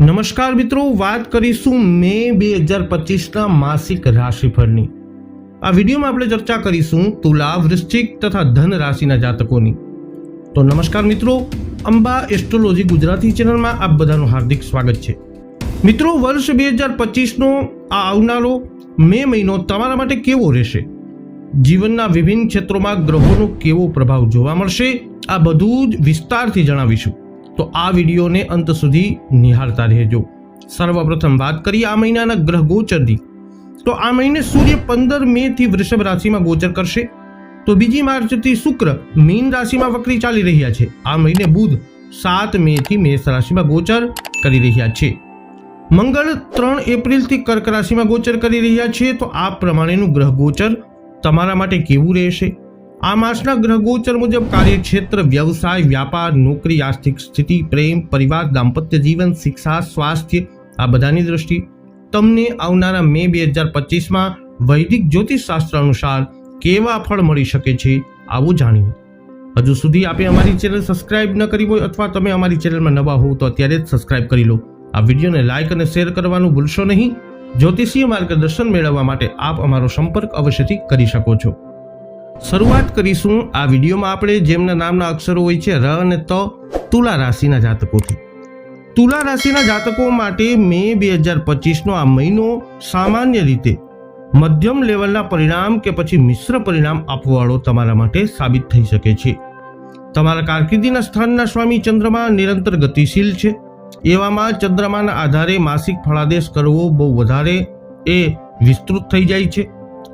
નમસ્કાર મિત્રો, વાત કરીશું મે બે હજાર પચીસના માસિક રાશિફળની. આ વિડીયોમાં આપણે ચર્ચા કરીશું તુલા, વૃશ્ચિક તથા ધન રાશિના જાતકોની. તો નમસ્કાર મિત્રો, અંબા એસ્ટ્રોલોજી ગુજરાતી ચેનલમાં આપ બધાનું હાર્દિક સ્વાગત છે. મિત્રો, વર્ષ બે હજાર પચીસનો આ આવનારો મે મહિનો તમારા માટે કેવો રહેશે? જીવનના વિભિન્ન ક્ષેત્રોમાં ગ્રહોનો કેવો પ્રભાવ જોવા મળશે? આ બધું જ વિસ્તારથી જણાવીશું. તો આ વિડીયોને અંત સુધી નિહાળતા રહેજો. સર્વપ્રથમ વાત કરીએ આ મહિનાના ગ્રહ ગોચરની. તો આ મહિને સૂર્ય પંદર મે થી વૃષભ રાશિમાં ગોચર કરશે. તો બીજી માર્ચથી શુક્ર મીન રાશિમાં વક્રી ચાલી રહ્યા છે. આ મહિને બુધ સાત મે થી મેષ રાશિમાં ગોચર કરી રહ્યા છે. મંગળ ત્રણ એપ્રિલથી કર્ક રાશિમાં ગોચર કરી રહ્યા છે. તો આ પ્રમાણેનું ગ્રહ ગોચર તમારા માટે કેવું રહેશે? આ માસના ગ્રહગોચર મુજબ કાર્યક્ષેત્ર, વ્યવસાય, વ્યાપાર, નોકરી, આર્થિક સ્થિતિ, પ્રેમ, પરિવાર, દાંપત્ય જીવન, શિક્ષા, સ્વાસ્થ્ય, આ બધાની દ્રષ્ટિ. તમને આવનારા મે બે હજાર પચીસમાં વૈદિક જ્યોતિષશાસ્ત્ર અનુસાર કેવા ફળ મળી શકે છે આવું જાણીએ. હજુ સુધી આપે અમારી ચેનલ સબસ્ક્રાઇબ ન કરી હોય અથવા તમે અમારી ચેનલમાં નવા હોવ તો અત્યારે જ સબસ્ક્રાઇબ કરી લો. આ વિડીયોને લાઇક અને શેર કરવાનું ભૂલશો નહીં. જ્યોતિષીય માર્ગદર્શન મેળવવા માટે આપ અમારો સંપર્ક અવશ્યથી કરી શકો છો. શરૂઆત કરીશું આ વિડીયોમાં આપણે, જેમના નામના અક્ષરો હોય છે, ર અને ત, તુલા રાશિના જાતકોથી. તુલા રાશિના જાતકો માટે મે બે હજાર પચીસનો આ મહિનો સામાન્ય રીતે મધ્યમ લેવલના પરિણામ કે પછી મિશ્ર પરિણામ આપવાવાળો તમારા માટે સાબિત થઈ શકે છે. તમારા કારકિર્દીના સ્થાનના સ્વામી ચંદ્રમા નિરંતર ગતિશીલ છે. એવામાં ચંદ્રમાના આધારે માસિક ફળાદેશ કરવો બહુ વધારે એ વિસ્તૃત થઈ જાય છે.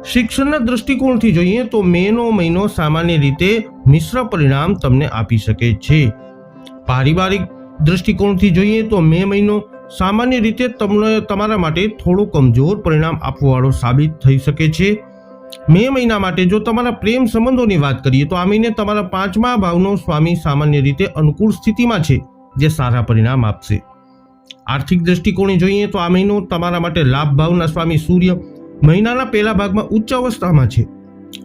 શિક્ષણના દૃષ્ટિકોણથી જોઈએ તો મેનો મહિનો સામાન્ય રીતે મિશ્ર પરિણામ તમને આપી શકે છે. પારિવારિક દૃષ્ટિકોણથી જોઈએ તો મે મહિનો સામાન્ય રીતે તમને તમારા માટે થોડો કમજોર પરિણામ આપવાવાળો સાબિત થઈ શકે છે. મે મહિના માટે જો તમારા પ્રેમ સંબંધોની વાત કરીએ તો આ મહિને તમારા પાંચમા ભાવનો સ્વામી સામાન્ય રીતે અનુકૂળ સ્થિતિમાં છે, જે સારા પરિણામ આપશે. આર્થિક દૃષ્ટિકોણે જોઈએ તો આ મહિનો તમારા માટે લાભ ભાવના સ્વામી સૂર્ય મહિનાના પહેલા ભાગમાં ઉચ્ચ અવસ્થામાં છે.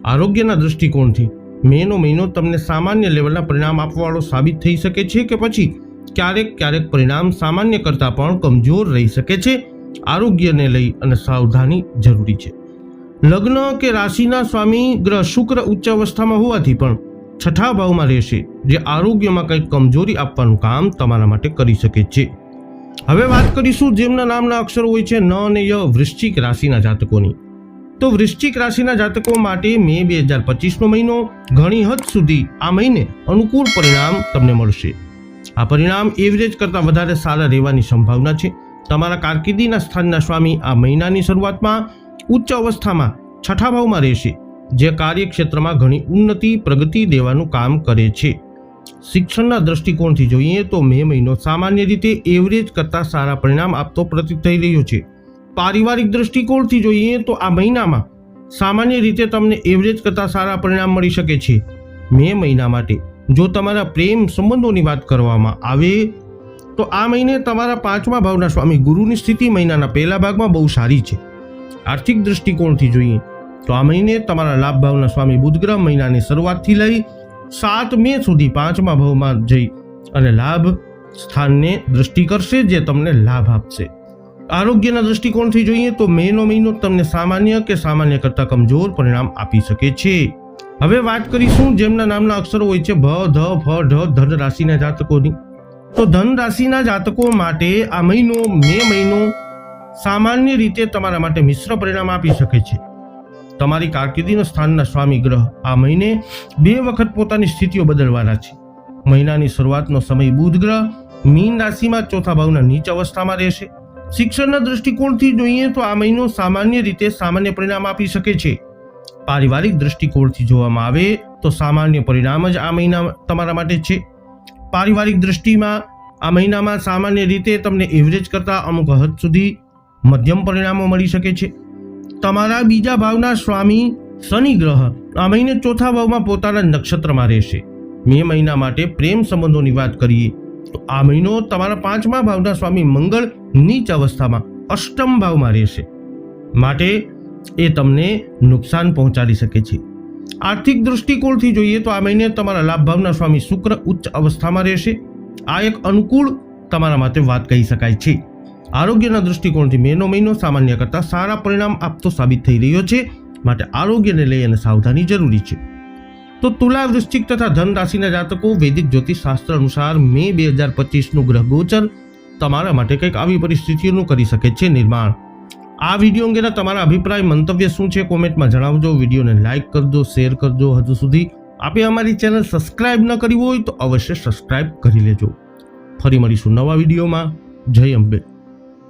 આરોગ્યના દૃષ્ટિકોણથી મેનો મહિનો તમને સામાન્ય લેવલના પરિણામ આપવાવાળો સાબિત થઈ શકે છે કે પછી ક્યારેક ક્યારેક પરિણામ સામાન્ય કરતાં પણ કમજોર રહી શકે છે. આરોગ્યને લઈ અને સાવધાની જરૂરી છે. લગ્ન કે રાશિના સ્વામી ગ્રહ શુક્ર ઉચ્ચ અવસ્થામાં હોવાથી પણ છઠ્ઠા ભાવમાં રહેશે, જે આરોગ્યમાં કંઈક કમજોરી આપવાનું કામ તમારા માટે કરી શકે છે. હવે વાત કરીશું જેમના નામના અક્ષરો હોય છે ન અને ય વૃશ્ચિક રાશિના જાતકોની. તો વૃશ્ચિક રાશિના જાતકો માટે મે બે હજાર પચીસનો મહિનો ઘણી હદ સુધી આ મહિને અનુકૂળ પરિણામ તમને મળશે. આ પરિણામ એવરેજ કરતાં વધારે સારા રહેવાની સંભાવના છે. તમારા કારકિર્દીના સ્થાનના સ્વામી આ મહિનાની શરૂઆતમાં ઉચ્ચ અવસ્થામાં છઠ્ઠા ભાવમાં રહેશે, જે કાર્યક્ષેત્રમાં ઘણી ઉન્નતિ પ્રગતિ દેવાનું કામ કરે છે. શિક્ષણના દ્રષ્ટિકોણથી જોઈએ તો મે મહિનો સામાન્ય રીતે એવરેજ કરતાં સારા પરિણામ આપતો પ્રતીત થઈ રહ્યો છે. પારિવારિક દૃષ્ટિકોણથી જોઈએ તો આ મહિનામાં સામાન્ય રીતે તમને એવરેજ કરતાં સારા પરિણામ મળી શકે છે. મે મહિના માટે જો તમારા પ્રેમ સંબંધોની વાત કરવામાં આવે તો આ મહિને તમારા પાંચમા ભાવના સ્વામી ગુરુની સ્થિતિ મહિનાના પહેલા ભાગમાં બહુ સારી છે. આર્થિક દૃષ્ટિકોણથી જોઈએ તો આ મહિને તમારા લાભ ભાવના સ્વામી બુધગ્રહ મહિનાની શરૂઆતથી લઈ સાત મે સુધી પાંચમા ભાવમાં જઈ અને લાભ સ્થાનને દ્રષ્ટિ કરશે જે તમને લાભ આપશે. આરોગ્યના દૃષ્ટિકોણથી જોઈએ તો મેનો મહિનો તમને સામાન્ય કે સામાન્ય કરતાં કમજોર પરિણામ આપી શકે છે. હવે વાત કરીશું જેમના નામના અક્ષરો હોય છે ભ ધ, ફ, ઢ, ધન રાશિના જાતકોની. તો ધન રાશિના જાતકો માટે આ મહિનો મે મહિનો સામાન્ય રીતે તમારા માટે મિશ્ર પરિણામ આપી શકે છે. તમારી કારકિર્દીના સ્થાનના સ્વામી ગ્રહ આ મહિને બે વખત પોતાની સ્થિતિઓ બદલવાના છે. મહિનાની શરૂઆતનો સમય બુધ ગ્રહ, મીન રાશિમાં ચોથા ભાવના નીચ અવસ્થામાં રહેશે. શિક્ષણના દૃષ્ટિકોણથી જોઈએ તો આ મહિનો સામાન્ય રીતે સામાન્ય પરિણામ આપી શકે છે. પારિવારિક દૃષ્ટિકોણથી જોવામાં આવે તો સામાન્ય પરિણામ જ આ મહિના તમારા માટે છે. પારિવારિક દૃષ્ટિમાં આ મહિનામાં સામાન્ય રીતે તમને એવરેજ કરતાં અમુક હદ સુધી મધ્યમ પરિણામો મળી શકે છે. તમારા બીજા ભાવના સ્વામી શનિ ગ્રહ આ મહિને ચોથા ભાવમાં પોતાના નક્ષત્રમાં રહેશે. મે મહિના માટે પ્રેમ સંબંધોની વાત કરીએ, તો આ મહિનો તમારા પાંચમા ભાવના સ્વામી મંગળ નીચ અવસ્થામાં અષ્ટમ ભાવમાં રહેશે. માટે એ તમને નુકસાન પહોંચાડી શકે છે. આર્થિક દૃષ્ટિકોણથી જોઈએ તો આ મહિને તમારા લાભ ભાવના સ્વામી શુક્ર ઉચ્ચ અવસ્થામાં રહેશે. આ એક અનુકૂળ તમારા માટે વાત કહી શકાય છે. આરોગ્યના દૃષ્ટિકોણથી મેનો મહિનો સામાન્ય કરતાં સારા પરિણામ આપતો સાબિત થઈ રહ્યો છે. માટે આરોગ્યને લઈ અને સાવધાની જરૂરી છે. તો તુલા વૃશ્ચિક તથા ધન રાશિના જાતકો વૈદિક જ્યોતિષ શાસ્ત્ર અનુસાર મે બે હજાર પચીસનું ગ્રહ ગોચર તમારા માટે કંઈક આવી પરિસ્થિતિઓનું કરી શકે છે નિર્માણ. આ વીડિયો અંગેના તમારા અભિપ્રાય, મંતવ્ય શું છે કોમેન્ટમાં જણાવજો. વિડીયોને લાઇક કરજો, શેર કરજો. હજુ સુધી આપે અમારી ચેનલ સબસ્ક્રાઇબ ન કરી હોય તો અવશ્ય સબસ્ક્રાઇબ કરી લેજો. ફરી મળીશું નવા વિડીયોમાં. જય અંબે.